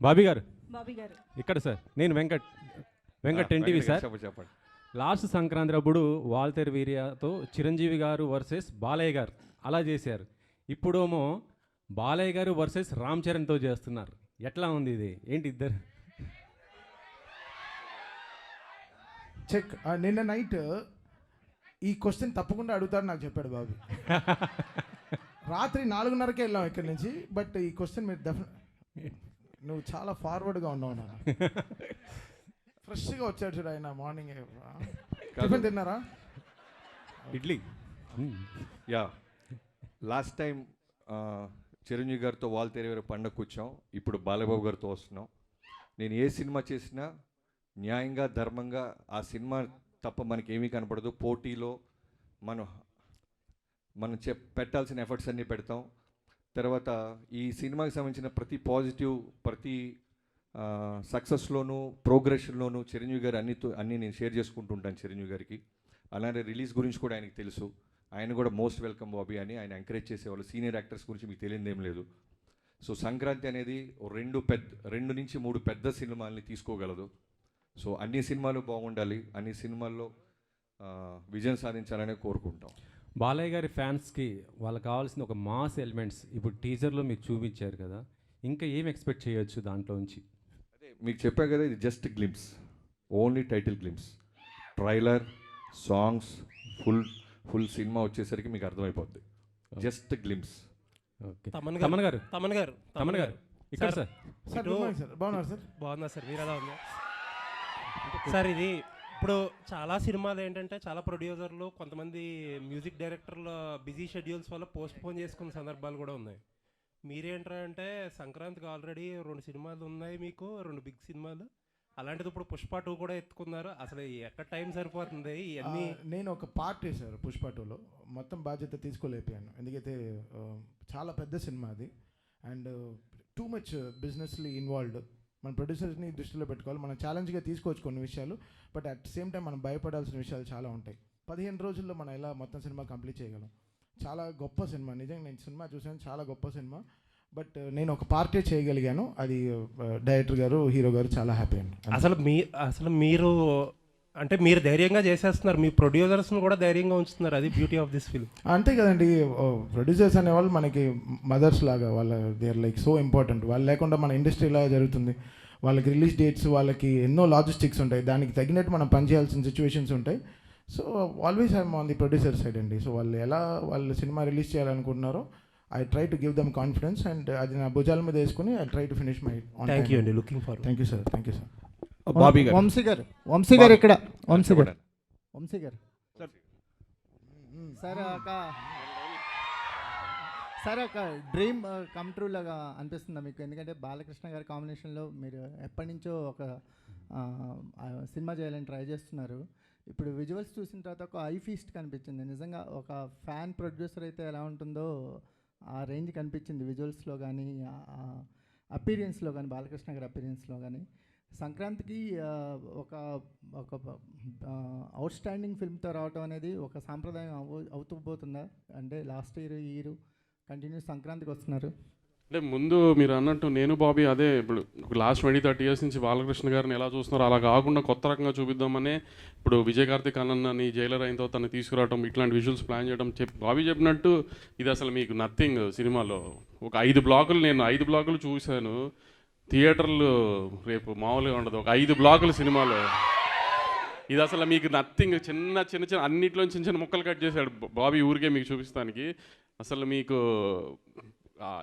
బాబీ గారు. బాబీ గారు. ఇక్కడ సార్ నేను వెంకట్ వెంకట్ ఎన్టీవీ సార్. చెప్పండి లాస్ట్ సంక్రాంతి అప్పుడు వాల్తేర్ వీరియాతో చిరంజీవి గారు వర్సెస్ బాలయ్య గారు అలా చేశారు. ఇప్పుడేమో బాలయ్య గారు వర్సెస్ రామ్ చరణ్తో చేస్తున్నారు. ఎట్లా ఉంది ఇది? ఏంటి ఇద్దరు? చెక్ నిన్న నైట్ ఈ క్వశ్చన్ తప్పకుండా అడుగుతాడు నాకు చెప్పాడు బాబు. రాత్రి నాలుగున్నరకే వెళ్ళాం ఇక్కడి నుంచి బట్ ఈ క్వశ్చన్ మీరు డెఫినెట్ నువ్వు చాలా ఫార్వర్డ్గా ఉన్నావు నాన్న. ఫ్రెష్గా వచ్చాడు చూడు ఆయన మార్నింగ్ టిఫిన్ తిన్నారా? Idli. Hmm. Yeah. Last time Chiranjeevi గారితో వాల్ తెరవేరే పండగ కూర్చోం ఇప్పుడు బాలబాబు గారితో వస్తున్నాం. నేను ఏ సినిమా చేసినా న్యాయంగా ధర్మంగా ఆ సినిమా తప్ప మనకి ఏమీ కనపడదు. పోటీలో మనం మనం చెప్ పెట్టాల్సిన ఎఫర్ట్స్ అన్నీ పెడతాం. తర్వాత ఈ సినిమాకి సంబంధించిన ప్రతి పాజిటివ్ ప్రతి సక్సెస్లోనూ ప్రోగ్రెషన్లోనూ చిరంజీవి గారు అన్ని అన్నీ నేను షేర్ చేసుకుంటూ ఉంటాను చిరంజీవి గారికి. అలానే రిలీజ్ గురించి కూడా ఆయనకి తెలుసు. ఆయన కూడా మోస్ట్ వెల్కమ్ బాబీ అని ఆయన ఎంకరేజ్ చేసేవాళ్ళు సీనియర్ యాక్టర్స్ గురించి మీకు తెలియదు లేదు. సో సంక్రాంతి అనేది రెండు పెద్ద రెండు నుంచి మూడు పెద్ద సినిమాల్ని తీసుకోగలదు. సో అన్ని సినిమాలు బాగుండాలి. అన్ని సినిమాల్లో విజయం సాధించాలని కోరుకుంటాం. బాలయ్య గారి ఫ్యాన్స్కి వాళ్ళకి కావాల్సిన ఒక మాస్ ఎలిమెంట్స్ ఇప్పుడు టీజర్లో మీకు చూపించారు కదా ఇంకా ఏం ఎక్స్పెక్ట్ చేయొచ్చు దాంట్లో నుంచి? అదే మీకు చెప్పా కదా ఇది just glimpse only title glimpse. Trailer songs full full cinema వచ్చేసరికి మీకు అర్థమైపోద్ది. Just glimpse. Okay. Thaman Thaman garu? Thaman garu Thaman garu. ఇక్కడ సార్ సార్. Morning sir. బాగున్నారు సార్? మీరు ఎలా ఉంది సార్ ఇది ఇప్పుడు చాలా సినిమాలు ఏంటంటే చాలా ప్రొడ్యూసర్లు కొంతమంది మ్యూజిక్ డైరెక్టర్ల బిజీ షెడ్యూల్స్ వల్ల పోస్ట్ పోన్ చేసుకున్న సందర్భాలు కూడా ఉన్నాయి. మీరేంటారా అంటే సంక్రాంతికి ఆల్రెడీ రెండు సినిమాలు ఉన్నాయి మీకు రెండు బిగ్ సినిమాలు. అలాంటిది ఇప్పుడు పుష్ప టూ కూడా ఎత్తుకున్నారు. అసలు ఎక్కడ టైం సరిపోతుంది? ఇవన్నీ నేను ఒక పార్ట్ వేశారు పుష్ప టూలో. మొత్తం బాధ్యత తీసుకోలేకపోయాను. ఎందుకైతే చాలా పెద్ద సినిమా అది. And too much businessly involved. మన ప్రొడ్యూసర్స్ని దృష్టిలో పెట్టుకోవాలి. మనం ఛాలెంజ్గా తీసుకోవచ్చు కొన్ని విషయాలు బట్ అట్ సేమ్ టైం మనం భయపడాల్సిన విషయాలు చాలా ఉంటాయి. పదిహేను రోజుల్లో మనం ఎలా మొత్తం సినిమా కంప్లీట్ చేయగలం? చాలా గొప్ప సినిమా. నిజంగా నేను సినిమా చూసాను చాలా గొప్ప సినిమా. బట్ నేను ఒక పార్టీ చేయగలిగాను. అది uh, డైరెక్టర్ గారు హీరో గారు చాలా హ్యాపీ అండి. అసలు మీ అసలు మీరు అంటే మీరు ధైర్యంగా చేసేస్తున్నారు. మీ ప్రొడ్యూసర్స్ని కూడా ధైర్యంగా ఉంచుతున్నారు. అది బ్యూటీ ఆఫ్ దిస్ ఫిల్మ్ అంతే కదండి. ప్రొడ్యూసర్స్ అనేవాళ్ళు మనకి మదర్స్ లాగా వాళ్ళ they are like so important వాళ్ళు లేకుండా మన ఇండస్ట్రీ ఇలా జరుగుతుంది. వాళ్ళకి రిలీజ్ డేట్స్ వాళ్ళకి ఎన్నో లాజిస్టిక్స్ ఉంటాయి. దానికి తగినట్టు మనం పనిచేయాల్సిన సిచ్యువేషన్స్ ఉంటాయి. So always I'm on the producer side అండి. సో వాళ్ళు ఎలా వాళ్ళు సినిమా రిలీజ్ చేయాలనుకుంటున్నారో I try to give them confidence and అది నా భుజాల మీద వేసుకుని I try to finish my thank you అండి. Looking for thank you sir thank you sir Bobby garu. Vamsi garu. Vamsi గారు ఇక్కడ. వంశీ గారు. వంశీ గారు. సార్. ఒక సార్ ఒక డ్రీమ్ కమ్ ట్రూ లాగా అనిపిస్తుందా మీకు? ఎందుకంటే బాలకృష్ణ గారి కాంబినేషన్లో మీరు ఎప్పటి నుంచో ఒక సినిమా చేయాలని ట్రై చేస్తున్నారు. ఇప్పుడు విజువల్స్ చూసిన తర్వాత ఒక ఐ ఫీస్ట్ కనిపించింది. నిజంగా ఒక ఫ్యాన్ ప్రొడ్యూసర్ అయితే ఎలా ఉంటుందో ఆ రేంజ్ కనిపించింది విజువల్స్లో కానీ అపీరియన్స్లో కానీ బాలకృష్ణ గారి అపీరియన్స్లో కానీ సంక్రాంతికి ఒక ఒక అవుట్ స్టాండింగ్ ఫిల్మ్తో రావటం అనేది ఒక సాంప్రదాయం అవు అవుతూ పోతుందా అంటే లాస్ట్ ఇయర్ ఇయర్ కంటిన్యూ సంక్రాంతికి వస్తున్నారు. అంటే ముందు మీరు అన్నట్టు నేను బాబీ అదే ఇప్పుడు లాస్ట్ ట్వంటీ థర్టీ ఇయర్స్ నుంచి బాలకృష్ణ గారిని ఎలా చూస్తున్నారో అలా కాకుండా కొత్త రకంగా చూపిద్దామనే ఇప్పుడు విజయ్ కార్తిక్ అన్నని జైలర్ అయిన తర్వాత తను తీసుకురావడం ఇట్లాంటి విజువల్స్ ప్లాన్ చేయడం చెప్ బాబీ చెప్పినట్టు ఇది అసలు మీకు నథింగ్ సినిమాలో. ఒక ఐదు బ్లాకులు నేను ఐదు బ్లాకులు చూశాను. థియేటర్లు రేపు మామూలుగా ఉండదు. ఒక ఐదు బ్లాకులు సినిమాలో. ఇది అసలు మీకు నథింగ్ చిన్న చిన్న చిన్న అన్నిట్లో చిన్న చిన్న ముక్కలు కట్ చేశాడు బాబీ ఊరికే మీకు చూపిస్తానికి. అసలు మీకు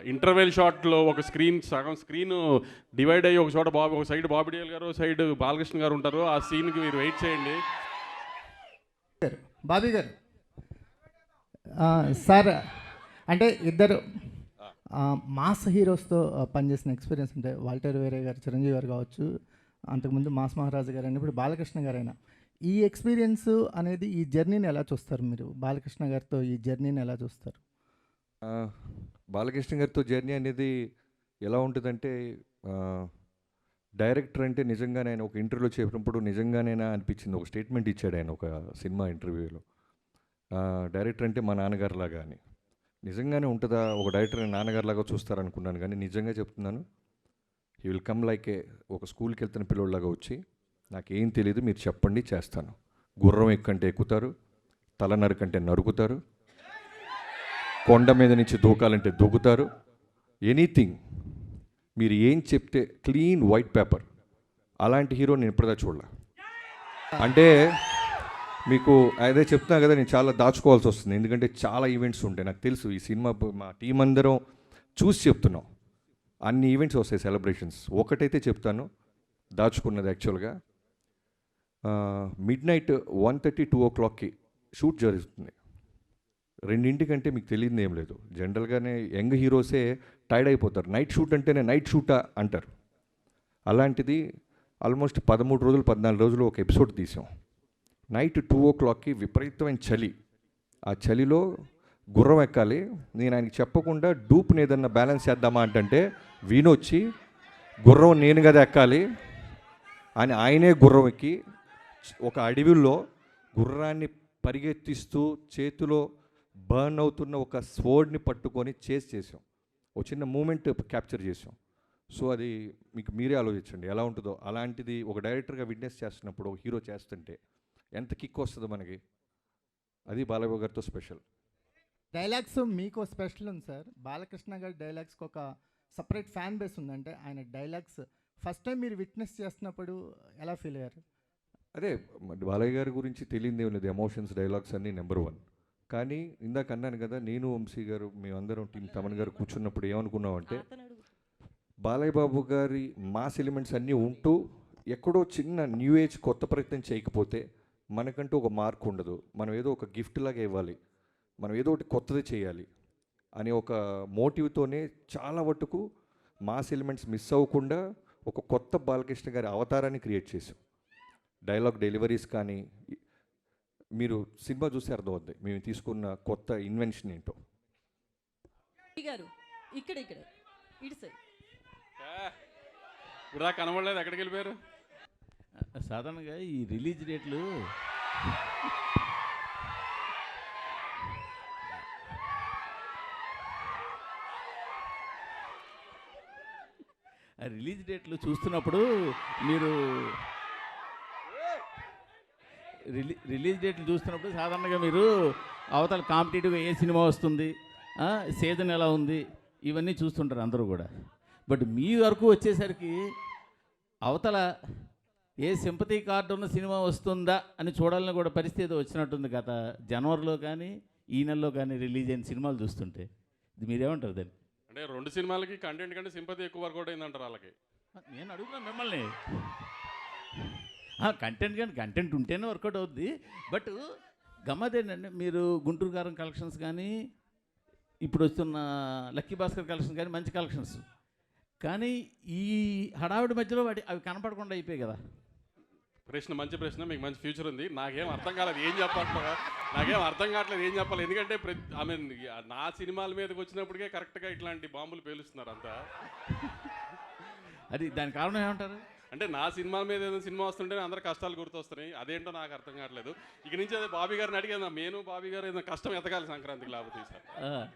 ఇంటర్వెల్ షాట్లో ఒక స్క్రీన్ సగం స్క్రీన్ డివైడ్ అయ్యి ఒక చోట బాబు ఒక సైడ్ బాబిడియల్ గారు సైడ్ బాలకృష్ణ గారు ఉంటారు. ఆ సీన్కి మీరు వెయిట్ చేయండి. బాబీ గారు సార్ అంటే ఇద్దరు మాస్ హీరోస్తో పనిచేసిన ఎక్స్పీరియన్స్ అంటే వాల్టర్ వేరే గారు చిరంజీవి గారు కావచ్చు అంతకుముందు మాస్ మహారాజు గారు అయినా ఇప్పుడు బాలకృష్ణ గారైనా. ఈ ఎక్స్పీరియన్స్ అనేది ఈ జర్నీని ఎలా చూస్తారు మీరు? బాలకృష్ణ గారితో ఈ జర్నీని ఎలా చూస్తారు? బాలకృష్ణ గారితో జర్నీ అనేది ఎలా ఉంటుందంటే డైరెక్టర్ అంటే నిజంగానే ఆయన ఒక ఇంటర్వ్యూలో చెప్పినప్పుడు నిజంగానేనా అనిపించింది. ఒక స్టేట్మెంట్ ఇచ్చాడు ఆయన ఒక సినిమా ఇంటర్వ్యూలో. డైరెక్టర్ అంటే మా నాన్నగారిలాగా అని. నిజంగానే ఉంటుందా? ఒక డైరెక్టర్ నాన్నగారిలాగా చూస్తారనుకున్నాను కానీ నిజంగా చెప్తున్నాను. He will come like a ఒక స్కూల్కి వెళ్తున్న పిల్లోళ్ళగా వచ్చి నాకేం తెలియదు మీరు చెప్పండి చేస్తాను. గుర్రం ఎక్కంటే ఎక్కుతారు తల నరకంటే నరుకుతారు కొండ మీద నుంచి దూకాలంటే దూకుతారు. ఎనీథింగ్ మీరు ఏం చెప్తే క్లీన్ వైట్ పేపర్ అలాంటి హీరో నేను ఇప్పటిదా చూడలే. అంటే మీకు అదే చెప్తున్నా కదా నేను చాలా దాచుకోవాల్సి వస్తుంది. ఎందుకంటే చాలా ఈవెంట్స్ ఉంటాయి. నాకు తెలుసు ఈ సినిమా మా టీం అందరం చూసి చెప్తున్నాం. అన్ని ఈవెంట్స్ వస్తాయి సెలబ్రేషన్స్ ఒకటైతే చెప్తాను దాచుకున్నది యాక్చువల్గా midnight one thirty two ఓ క్లాక్కి షూట్ జరుగుతుంది. రెండింటికంటే మీకు తెలియదు ఏం లేదు. జనరల్గానే యంగ్ హీరోసే టైర్డ్ అయిపోతారు. నైట్ షూట్ అంటేనే నైట్ షూటా అంటారు. అలాంటిది ఆల్మోస్ట్ పదమూడు రోజులు పద్నాలుగు రోజులు ఒక ఎపిసోడ్ తీసాం. నైట్ టూ ఓ క్లాక్కి విపరీతమైన చలి. ఆ చలిలో గుర్రం ఎక్కాలి. నేను ఆయనకి చెప్పకుండా డూప్ని ఏదన్నా బ్యాలెన్స్ చేద్దామా అంటే వీణొచ్చి గుర్రం నేను కదా ఎక్కాలి. అని ఆయనే గుర్రం ఎక్కి ఒక అడవిలో గుర్రాన్ని పరిగెత్తిస్తూ చేతిలో బర్న్ అవుతున్న ఒక స్వోర్డ్ని పట్టుకొని చేసి చేసాం. ఒక చిన్న మూమెంట్ క్యాప్చర్ చేసాం. సో అది మీకు మీరే ఆలోచించండి. ఎలా ఉంటుందో. అలాంటిది ఒక డైరెక్టర్గా విట్నెస్ చేస్తున్నప్పుడు ఒక హీరో చేస్తుంటే ఎంత కిక్ వస్తుందో మనకి? అది బాలయ్య గారితో స్పెషల్ డైలాగ్స్ మీకు స్పెషల్ ఉంది సార్. బాలకృష్ణ గారి డైలాగ్స్కి ఒక సపరేట్ ఫ్యాన్ బేస్ ఉంది అంటే ఆయన డైలాగ్స్ ఫస్ట్ టైం మీరు విట్నెస్ చేస్తున్నప్పుడు ఎలా ఫీల్ అయ్యారు? అదే బాలయ్య గారి గురించి తెలియదు లేదు. ఎమోషన్స్ డైలాగ్స్ అన్నీ నెంబర్ వన్ కానీ ఇందాక అన్నాను కదా నేను వంశీ గారు మేమందరం టీం తమన్ గారు కూర్చున్నప్పుడు ఏమనుకున్నామంటే బాలయ్య బాబు గారి మాస్ ఎలిమెంట్స్ అన్నీ ఉంటూ ఎక్కడో చిన్న న్యూ ఏజ్ కొత్త ప్రయత్నం చేయకపోతే మనకంటూ ఒక మార్క్ ఉండదు. మనం ఏదో ఒక గిఫ్ట్ లాగా ఇవ్వాలి. మనం ఏదో ఒకటి కొత్తది చేయాలి అనే ఒక మోటివ్తోనే చాలా మటుకు మాస్ ఎలిమెంట్స్ మిస్ అవ్వకుండా ఒక కొత్త బాలకృష్ణ గారి అవతారాన్ని క్రియేట్ చేసాం డైలాగ్ డెలివరీస్ కానీ మీరు సినిమా చూస్తే అర్థమవుద్ది. మేము తీసుకున్న కొత్త ఇన్వెన్షన్ ఏంటో. గారు ఇక్కడ ఇక్కడ ఇటు సైడ్. ఇప్పుడు కనబడలేదు. ఎక్కడికి వెళ్ళిపోయారు? సాధారణంగా ఈ రిలీజ్ డేట్లు ఆ రిలీజ్ డేట్లు చూస్తున్నప్పుడు మీరు రిలీ రిలీజ్ డేట్లు చూస్తున్నప్పుడు సాధారణంగా మీరు అవతల కాంపిటేటివ్గా ఏ సినిమా వస్తుంది సీజన్ ఎలా ఉంది ఇవన్నీ చూస్తుంటారు అందరూ కూడా. బట్ మీ వరకు వచ్చేసరికి అవతల ఏ సింపతి కార్డు ఉన్న సినిమా వస్తుందా అని చూడాలని కూడా పరిస్థితి వచ్చినట్టుంది గత జనవరిలో కానీ ఈ నెలలో కానీ రిలీజ్ అయిన సినిమాలు చూస్తుంటే. ఇది మీరేమంటారు దాన్ని? అంటే రెండు సినిమాలకి కంటెంట్ కంటే సింపతి ఎక్కువ వర్కౌట్ అయిందంటారు వాళ్ళకి. నేను అడుగుతున్నాను మిమ్మల్ని. కంటెంట్ కానీ కంటెంట్ ఉంటేనే వర్కౌట్ అవుద్ది. బట్ గమ్మతేంటంటే మీరు గుంటూరు కారం కలెక్షన్స్ కానీ ఇప్పుడు వస్తున్న లక్కీ భాస్కర్ కలెక్షన్స్ కానీ మంచి కలెక్షన్స్. కానీ ఈ హడావిడి మధ్యలో వాటి అవి కనపడకుండా అయిపోయాయి కదా. ప్రశ్న మంచి ప్రశ్న మీకు మంచి ఫ్యూచర్ ఉంది. నాకేం అర్థం కాలేదు ఏం చెప్పాలి నాకేం అర్థం కావట్లేదు ఏం చెప్పాలి? ఎందుకంటే ప్రతి ఐ మీన్ నా సినిమాల మీదకి వచ్చినప్పటికే కరెక్ట్గా ఇట్లాంటి బాంబులు పేలుస్తున్నారు అంతా. అది దాని కారణం ఏమంటారు? అంటే నా సినిమాల మీద ఏదైనా సినిమా వస్తుంటే అందరు కష్టాలు గుర్తొస్తున్నాయి. అదేంటో నాకు అర్థం కావట్లేదు. ఇక నుంచి అదే బాబీ గారిని అడిగాను నేను బాబీ గారు ఏదైనా కష్టం ఎతకాలి సంక్రాంతికి లేకపోతే సార్.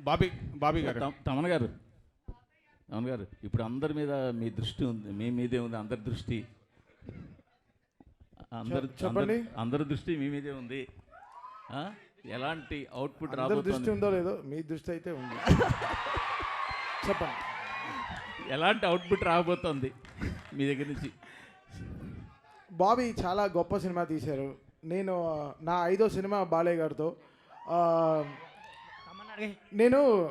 బాబీ బాబీ గారు. తమ- తమన్ గారు. గారు ఇప్పుడు అందరి మీద మీ దృష్టి ఉంది మీ మీదే ఉంది అందరి దృష్టి. అందరి చెప్- చెప్పండి. అందరి- దృష్టి మీ మీదే ఉంది. ఆ? ఎలాంటి అవుట్పుట్ అందరి దృష్టి ఉందో లేదో మీ దృష్టి అయితే ఉంది. చెప్పండి. ఎలాంటి అవుట్పుట్ రాబోతోంది మీ దగ్గర నుంచి? బాబీ చాలా గొప్ప సినిమా తీశారు. నేను నా ఐదో సినిమా బాలయ్య గారితో. ఆ, నేను?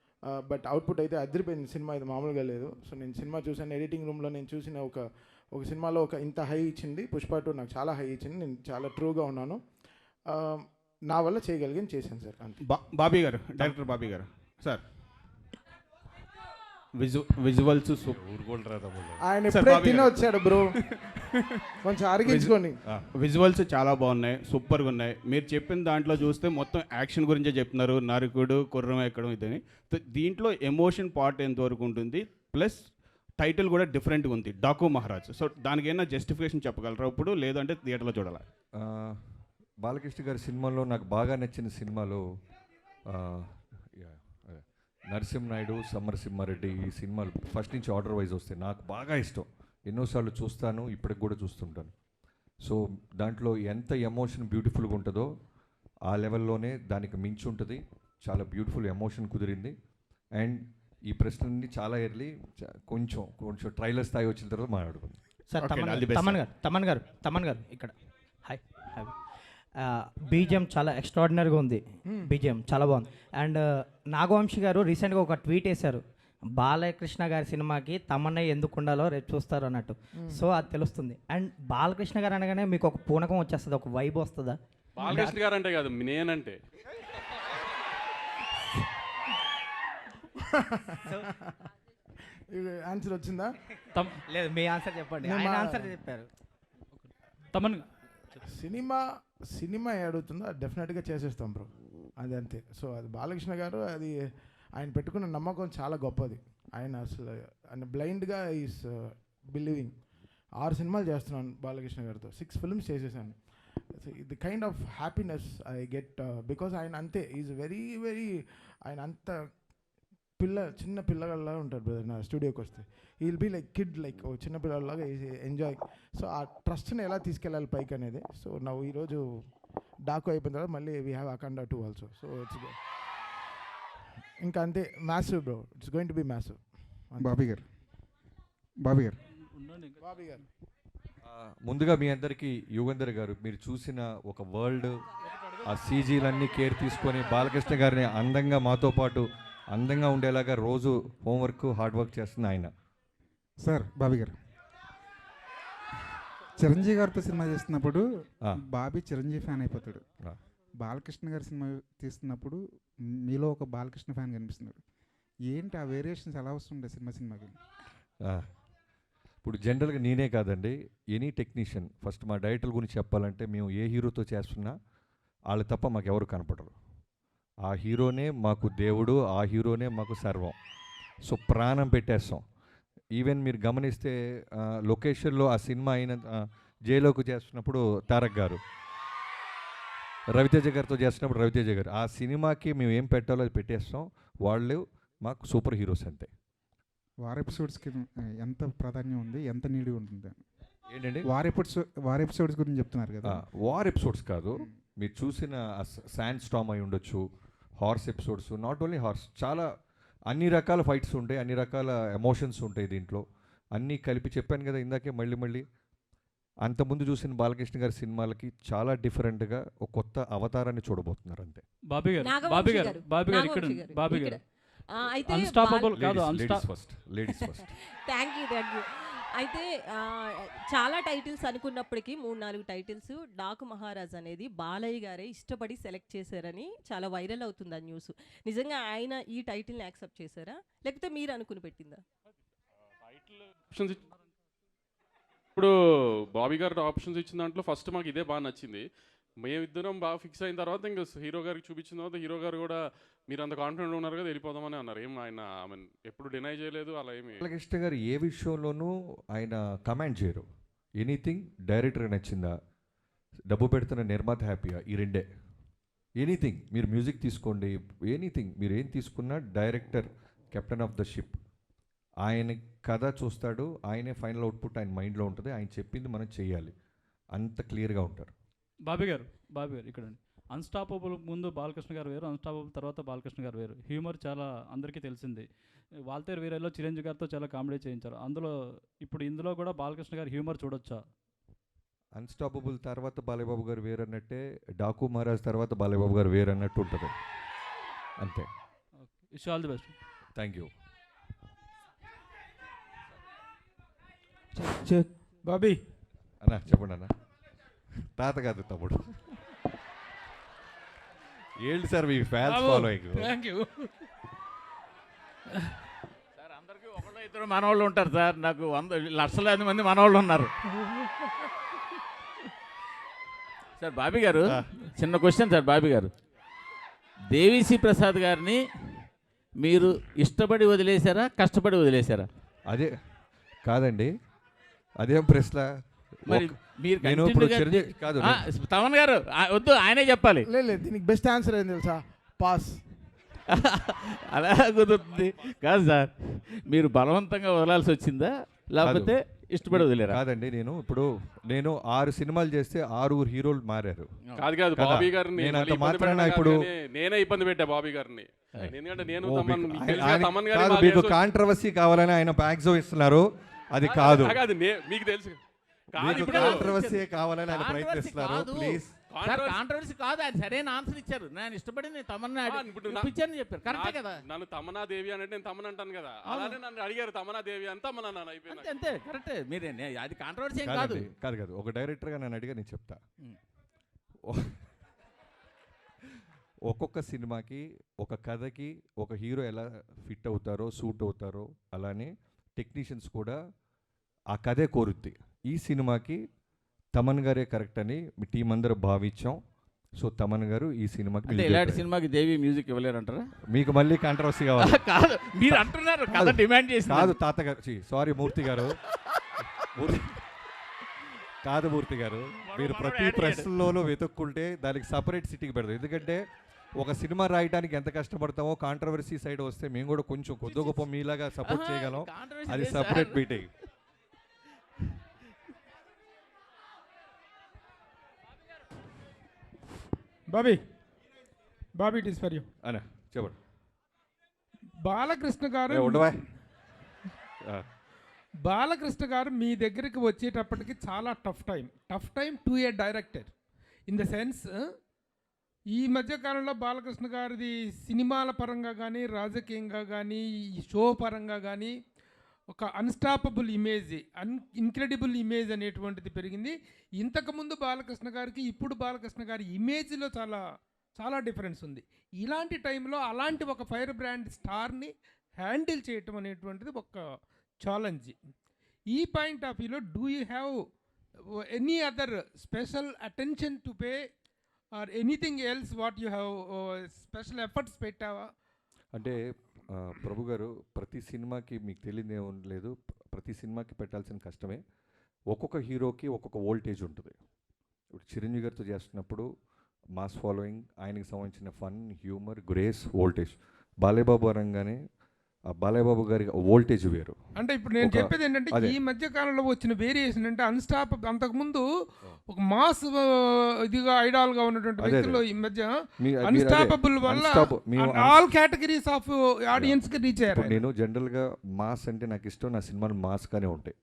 But output అయితే అదిరిపోయింది సినిమా ఇది మామూలుగా లేదు. సో నేను సినిమా చూసాను ఎడిటింగ్ రూమ్లో నేను చూసిన ఒక ఒక సినిమాలో ఒక ఇంత హై ఇచ్చింది. పుష్ప టూ నాకు చాలా హై ఇచ్చింది నేను చాలా ట్రూగా ఉన్నాను. నా వల్ల చేయగలిగింది చేశాను సార్ అంతే. బాబీ గారు డైరెక్టర్ బాబీ గారు సార్. విజువల్స్ ఆయన ఇప్పుడే తిని. వచ్చాడు బ్రో. కొంచెం అరిగించుకొని. విజువల్స్ చాలా బాగున్నాయి సూపర్గా ఉన్నాయి. మీరు చెప్పిన దాంట్లో చూస్తే మొత్తం యాక్షన్ గురించే చెప్తున్నారు. నరకుడు కుర్రం ఎక్కడం ఇదని. దీంట్లో ఎమోషన్ పార్ట్ ఎంతవరకు ఉంటుంది? ప్లస్ టైటిల్ కూడా డిఫరెంట్గా ఉంది. డాకు మహారాజ్ సో దానికైనా జస్టిఫికేషన్ చెప్పగలరా ఇప్పుడు? లేదంటే థియేటర్లో చూడాలా? ఆ, బాలకృష్ణ గారి సినిమాలో నాకు బాగా నచ్చిన సినిమాలో. నరసింహనాయుడు సమరసింహారెడ్డి ఈ సినిమాలు ఫస్ట్ నుంచి ఆర్డర్ వైజ్ వస్తాయి నాకు బాగా ఇష్టం. ఎన్నోసార్లు చూస్తాను ఇప్పటికి కూడా చూస్తుంటాను. సో దాంట్లో ఎంత ఎమోషన్ బ్యూటిఫుల్గా ఉంటుందో ఆ లెవెల్లోనే దానికి మించి ఉంటుంది. చాలా బ్యూటిఫుల్ ఎమోషన్ కుదిరింది. అండ్ ఈ ప్రశ్నని చాలా ఎర్లీ కొంచెం కొంచెం ట్రైలర్ స్థాయి వచ్చిన తర్వాత మాట్లాడుకుందాం. సార్ తమన్. గారు తమన్ గారు తమన్ గారు ఇక్కడ. హాయ్ హాయ్ బీజిఎం చాలా ఎక్స్ట్రాడినరీగా ఉంది. బీజిఎం చాలా బాగుంది. అండ్ నాగవంశి గారు రీసెంట్గా ఒక ట్వీట్ వేశారు. బాలకృష్ణ గారి సినిమాకి తమన్నా ఎందుకు ఉండాలో రేపు చూస్తారు అన్నట్టు. సో అది తెలుస్తుంది. అండ్ బాలకృష్ణ గారు అనగానే మీకు ఒక పూనకం వచ్చేస్తుంది ఒక వైబ్ వస్తుందా? బాలకృష్ణ గారు అంటే కాదు నేనంటే. ఆన్సర్ వచ్చిందా? లేదు మీ ఆన్సర్ చెప్పండి. ఆన్సర్ చెప్పారు. తమన్ సినిమా సినిమా ఏడవుతుందో అది డెఫినెట్గా చేసేస్తాం బ్రో. అది అంతే. సో అది బాలకృష్ణ గారు అది ఆయన పెట్టుకున్న నమ్మకం చాలా గొప్పది. ఆయన అసలు ఆయన బ్లైండ్గా ఈస్ బిలీవింగ్. ఆరు సినిమాలు చేస్తున్నాను బాలకృష్ణ గారితో. సిక్స్ ఫిల్మ్స్ చేసేసాను. ఇది kind of happiness I get because ఆయన అంతే. ఈజ్ వెరీ వెరీ ఆయన అంత పిల్ల చిన్న పిల్లగాళ్ళగా ఉంటారు బ్రదర్ నా స్టూడియోకి వస్తే. He will be like kid like ఓ చిన్న పిల్లలాగా ఎంజాయ్ సో ఆ ట్రస్ట్ని ఎలా తీసుకెళ్ళాలి పైకి అనేది. సో నా ఈరోజు డాకు అయిపోయిన తర్వాత మళ్ళీ we have Akhanda two also so it's ఇంకా అంతే. Massive bro it's going to be massive Bobby garu. Bobby garu. Bobby గారు. ముందుగా మీ అందరికీ యుగంధర్ గారు మీరు చూసిన ఒక వరల్డ్ ఆ సీజీలన్నీ కేర్ తీసుకొని బాలకృష్ణ గారిని అందంగా మాతో పాటు అందంగా ఉండేలాగా రోజు హోంవర్క్ హార్డ్ వర్క్ చేస్తున్న ఆయన. సార్ బాబీ గారు. చిరంజీవి గారితో సినిమా చేస్తున్నప్పుడు. బాబీ చిరంజీవి ఫ్యాన్ అయిపోతాడు. బాలకృష్ణ గారి సినిమా తీస్తున్నప్పుడు మీలో ఒక బాలకృష్ణ ఫ్యాన్ కనిపిస్తున్నాడు. ఏంటి ఆ వేరియేషన్స్ ఎలా వస్తుండే సినిమా సినిమాకి? ఇప్పుడు జనరల్గా నేనే కాదండి ఎనీ టెక్నీషియన్. ఫస్ట్ మా డైరెక్టర్ గురించి చెప్పాలంటే మేము ఏ హీరోతో చేస్తున్నా వాళ్ళు తప్ప మాకు ఎవరు కనపడరు. ఆ హీరోనే మాకు దేవుడు ఆ హీరోనే మాకు సర్వం. సో ప్రాణం పెట్టేస్తాం. ఈవెన్ మీరు గమనిస్తే లొకేషన్లో ఆ సినిమా అయిన జైలోకి చేస్తున్నప్పుడు తారక్ గారు. రవితేజ గారితో చేస్తున్నప్పుడు రవితేజ గారు. ఆ సినిమాకి మేము ఏం పెట్టాలో అది పెట్టేస్తాం. వాళ్ళు మాకు సూపర్ హీరోస్ అంతే. వార్ ఎపిసోడ్స్కి ఎంత ప్రాధాన్యం ఉంది ఎంత నీడి ఉంటుంది? ఏంటండి? వార్ ఎపిసోడ్స్ వార్ ఎపిసోడ్స్ గురించి చెప్తున్నారు కదా. వార్ ఎపిసోడ్స్ కాదు. మీరు చూసిన శాండ్ స్టామ్ అయి ఉండొచ్చు. Horse episodes not only horse చాలా అన్ని రకాల ఫైట్స్ ఉంటాయి అన్ని రకాల ఎమోషన్స్ ఉంటాయి దీంట్లో. అన్నీ కలిపి చెప్పాను కదా ఇందాకే మళ్ళీ మళ్ళీ. అంతకుముందు చూసిన బాలకృష్ణ గారి సినిమాలకి చాలా డిఫరెంట్గా ఒక కొత్త అవతారాన్ని చూడబోతున్నారు అంతే. బాబీ గారు బాబీ గారు బాబీ గారు ఇక్కడ బాబీ. గారు. అయితే అన్స్టాపబుల్ కాదు ladies అన్స్టా first ladies first thank you thank you అయితే చాలా టైటిల్స్ అనుకున్నప్పటికీ మూడు నాలుగు టైటిల్స్ డాకు మహారాజ్ అనేది బాలయ్య గారే ఇష్టపడి సెలెక్ట్ చేశారని చాలా వైరల్ అవుతుంది ఆ న్యూస్. నిజంగా ఆయన ఈ టైటిల్ని యాక్సెప్ట్ చేశారా? లేకపోతే మీరు అనుకుని పెట్టిందా? ఇప్పుడు బాబీ గారు ఆప్షన్స్ ఇచ్చిన దాంట్లో ఫస్ట్ మాకు ఇదే బాగా నచ్చింది. మేమిద్దరం బాగా ఫిక్స్ అయిన తర్వాత ఇంకా హీరో గారికి చూపించిన తర్వాత హీరో గారు కూడా మీరు అంత కాన్ఫిడెంట్ ఉన్నారు కదా వెళ్ళిపోదామని అన్నారు. ఏం ఆయన ఐ మీన్ ఎప్పుడు డినై చేయలేదు అలా ఏమి బాలకృష్ణ గారు ఏ విషయంలోనూ ఆయన కమాండ్ చేయరు. ఎనీథింగ్ డైరెక్టర్ నచ్చిందా డబ్బు పెడుతున్న నిర్మాత హ్యాపీయా? ఈ రెండే. ఎనీథింగ్ మీరు మ్యూజిక్ తీసుకోండి ఎనీథింగ్ మీరు ఏం తీసుకున్నా director captain of the ship ఆయన కథ చూస్తాడు ఆయనే ఫైనల్ అవుట్పుట్ ఆయన మైండ్లో ఉంటుంది ఆయన చెప్పింది మనం చేయాలి. అంత క్లియర్గా ఉంటారు. బాబీ గారు బాబీ గారు ఇక్కడ అన్స్టాపబుల్ ముందు బాలకృష్ణ గారు వేరు అన్స్టాపబుల్ తర్వాత బాలకృష్ణ గారు వేరు. హ్యూమర్ చాలా అందరికీ తెలిసింది. వాల్తేరు వీరలో చిరంజీవి గారితో చాలా కామెడీ చేయించారు. అందులో ఇప్పుడు ఇందులో కూడా బాలకృష్ణ గారి హ్యూమర్ చూడొచ్చా? అన్స్టాపబుల్ తర్వాత బాలయ్యబాబు గారు వేరన్నట్టే డాకు మహారాజ్ తర్వాత బాలయ్యబాబు గారు వేరన్నట్టు ఉంటుంది. అంతే. Wish all the best thank you Bobby. అన్న చెప్పండి అన్న తాత కాదు తమ్ముడు. ఏంటి sir me fans following thank you sir అందరికీ ఇద్దరు మనవాళ్ళు ఉంటారు సార్. నాకు వంద లక్షలాది మంది మనవాళ్ళు ఉన్నారు. సార్ బాబీ గారు చిన్న క్వశ్చన్ సార్ బాబీ గారు. దేవిశ్రీ ప్రసాద్ గారిని మీరు ఇష్టపడి వదిలేశారా కష్టపడి వదిలేశారా? అదే కాదండి. అదేం ప్రశ్న? మరి మీరు నేను ఇప్పుడు చిరంజీవి కాదు తమన్ గారు వద్దు ఆయనే చెప్పాలి. లేదు దీనికి బెస్ట్ ఆన్సర్ ఏం తెలుసా? పాస్ అలా కుదురుతుంది. కాదు సార్ మీరు బలవంతంగా వదలాల్సి వచ్చిందా? లేకపోతే ఇష్టపడి వదిలేరా? కాదండి నేను ఇప్పుడు నేను ఆరు సినిమాలు చేస్తే ఆరుగురు హీరోలు మారారు. కాదు కాదు? బాబీ గారిని నేను మాత్రాన ఇప్పుడు నేనే ఇబ్బంది పెట్టా బాబీ గారిని. ఎందుకంటే నేను. కాంట్రవర్సీ కావాలని ఆయన బ్యాగ్జో ఇస్తున్నారు. అది కాదు మీకు తెలుసు. కాంట్రవర్సీ కావాలని ఆయన ప్రయత్నిస్తున్నారు. కాదు. ప్లీజ్ కాంట్రవర్సీ కాదు ఆయన సరైన ఆన్సర్ ఇచ్చారు. నేను ఇష్టపడి నేను తమన్నా ఆ, ఇప్పుడు నా- ఇప్పించాను చెప్పారు. కరెక్టే కదా? నన్ను తమనా దేవి అంటే నేను తమన్ అంటాను కదా. అలానే నన్ను అడిగారు తమనా దేవి అని తమన్ అన్నాను అయిపోయినా అంతే అంతే కరెక్టే మీరే అది కాంట్రవర్సీ ఏం కాదు. కాదు కాదు. ఒక డైరెక్టర్గా నన్ను అడిగా నేను చెప్తా. ఒక్కొక్క సినిమాకి ఒక కథకి ఒక హీరో ఎలా ఫిట్ అవుతారో సూట్ అవుతారో అలానే టెక్నీషియన్స్ కూడా ఆ కథే కోరుద్ది. ఈ సినిమాకి తమన్ గారే కరెక్ట్ అని మీ టీం అందరూ భావించాం. సో తమన్ గారు ఈ సినిమాకి ఇలాంటి. సినిమాకి దేవి మ్యూజిక్ ఇవ్వలేరంటారా? మీకు మళ్ళీ కాంట్రవర్సీ కావాలి. కాదు మీరు అంటున్నారు కాదు, డిమాండ్ చేసి కాదు తాతగారు సారీ మూర్తి గారు. కాదు మూర్తి గారు. మీరు ప్రతి ప్రశ్నలోనూ వెతుక్కుంటే దానికి సపరేట్ సిటీకి పెడతాం ఎందుకంటే ఒక సినిమా రాయడానికి ఎంత కష్టపడతామో కాంట్రవర్సీ సైడ్ వస్తే మేము కూడా కొంచెం కొద్ది గొప్ప మీలాగా సపోర్ట్ చేయగలం. అది separate. Meeting Bobby Bobby it is for you అనే చెప్పండి. బాలకృష్ణ గారు ఉండవా? బాలకృష్ణ గారు మీ దగ్గరికి వచ్చేటప్పటికి చాలా tough time tough time to a director in the sense ఈ మధ్య కాలంలో బాలకృష్ణ గారిది సినిమాల పరంగా కానీ రాజకీయంగా కానీ షో పరంగా కానీ ఒక Unstoppable image un incredible image అనేటువంటిది పెరిగింది. ఇంతకుముందు బాలకృష్ణ గారికి ఇప్పుడు బాలకృష్ణ గారి ఇమేజ్లో చాలా చాలా డిఫరెన్స్ ఉంది. ఇలాంటి టైంలో అలాంటి ఒక ఫైర్ బ్రాండ్ స్టార్ని హ్యాండిల్ చేయటం అనేటువంటిది ఒక ఛాలెంజ్ ఈ పాయింట్ ఆఫ్ వ్యూలో do you have any other special attention to pay or anything else what you have special efforts పెట్టావా? అంటే ప్రభు గారు ప్రతి సినిమాకి మీకు తెలియదు ఏం లేదు. ప్రతి సినిమాకి పెట్టాల్సిన కష్టమే. ఒక్కొక్క హీరోకి ఒక్కొక్క వోల్టేజ్ ఉంటుంది. ఇప్పుడు చిరంజీవి గారితో చేస్తున్నప్పుడు మాస్ ఫాలోయింగ్ ఆయనకి సంబంధించిన ఫన్ హ్యూమర్ గ్రేస్ వోల్టేజ్. బాలేబాబు అనగానే ఆ బాలేబాబు గారి వోల్టేజ్ వేరు అంటే ఇప్పుడు నేను చెప్పేది ఏంటంటే. ఈ మధ్య కాలంలో వచ్చిన వేరియేషన్ అంటే అన్స్టాప్ అంతకుముందు ఒక మాస్ ఇదిగా ఐడాల్గా ఉన్నటువంటి అదే, అదే. వ్యక్తులు ఈ మధ్య అన్స్టాపబుల్ వల్ల ఆల్ కేటగిరీస్ ఆఫ్ ఆడియన్స్కి రీచ్ అయ్యారు నేను జనరల్గా మాస్ అంటే నాకు ఇష్టం నా సినిమాలు మాస్గానే ఉంటాయి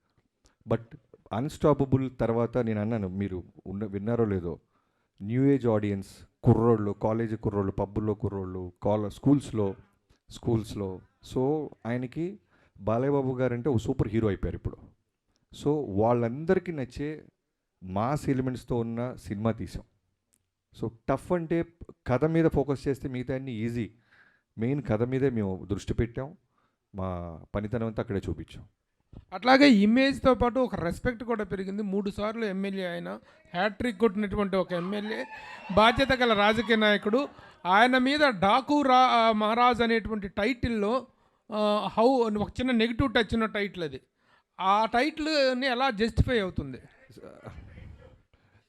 బట్ అన్స్టాపబుల్ తర్వాత నేను అన్నాను మీరు ఉన్న విన్నారో లేదో న్యూ ఏజ్ ఆడియన్స్ కుర్రోళ్ళు కాలేజీ కుర్రోళ్ళు పబ్బుల్లో కుర్రోళ్ళు కాల స్కూల్స్లో స్కూల్స్లో సో ఆయనకి బాలయ్యబాబు గారు అంటే ఒక సూపర్ హీరో అయిపోయారు ఇప్పుడు. సో వాళ్ళందరికీ నచ్చే మాస్ ఎలిమెంట్స్తో ఉన్న సినిమా తీసాం. సో టఫ్ అంటే కథ మీద ఫోకస్ చేస్తే మిగతా అన్ని ఈజీ. మెయిన్ కథ మీదే మేము దృష్టి పెట్టాం. మా పనితనం అంతా అక్కడే చూపించాం. అట్లాగే ఇమేజ్తో పాటు ఒక రెస్పెక్ట్ కూడా పెరిగింది. మూడు సార్లు ఎమ్మెల్యే ఆయన హ్యాట్రిక్ కొట్టినటువంటి ఒక ఎమ్మెల్యే బాధ్యత గల రాజకీయ నాయకుడు ఆయన మీద డాకు రా మహారాజ్ అనేటువంటి టైటిల్లో హౌ ఒక చిన్న నెగిటివ్ టచ్ ఉన్న టైటిల్ అది. ఆ టైటిల్ని ఎలా జస్టిఫై అవుతుంది?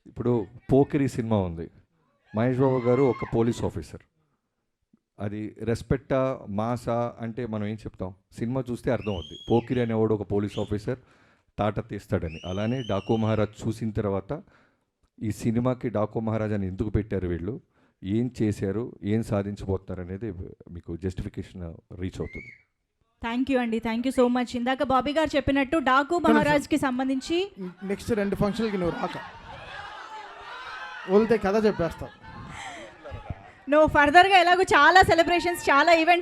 ఇప్పుడు పోకిరి సినిమా ఉంది. మహేష్ బాబు గారు ఒక పోలీస్ ఆఫీసర్. అది రెస్పెక్టా మాసా అంటే మనం ఏం చెప్తాం? సినిమా చూస్తే అర్థం అవుద్ది. పోకిరి అనేవాడు ఒక పోలీస్ ఆఫీసర్ తాట తీస్తాడని. అలానే డాకు మహారాజ్ చూసిన తర్వాత ఈ సినిమాకి డాకు మహారాజ్ అని ఎందుకు పెట్టారు వీళ్ళు? ఏం చేశారు ఏం సాధించబోతున్నారు అనేది మీకు జస్టిఫికేషన్ రీచ్ అవుతుంది. థ్యాంక్ యూ అండి థ్యాంక్ యూ సో మచ్ ఇందాక బాబీ గారు చెప్పినట్టు డాకు మహారాజ్కి సంబంధించి నెక్స్ట్ రెండు ఫంక్షన్లకి నువ్వు రాక. వదిలితే కథ చెప్పేస్తావు నువ్వు ఫర్దర్గా ఎలాగో చాలా సెలబ్రేషన్స్ చాలా ఈవెంట్స్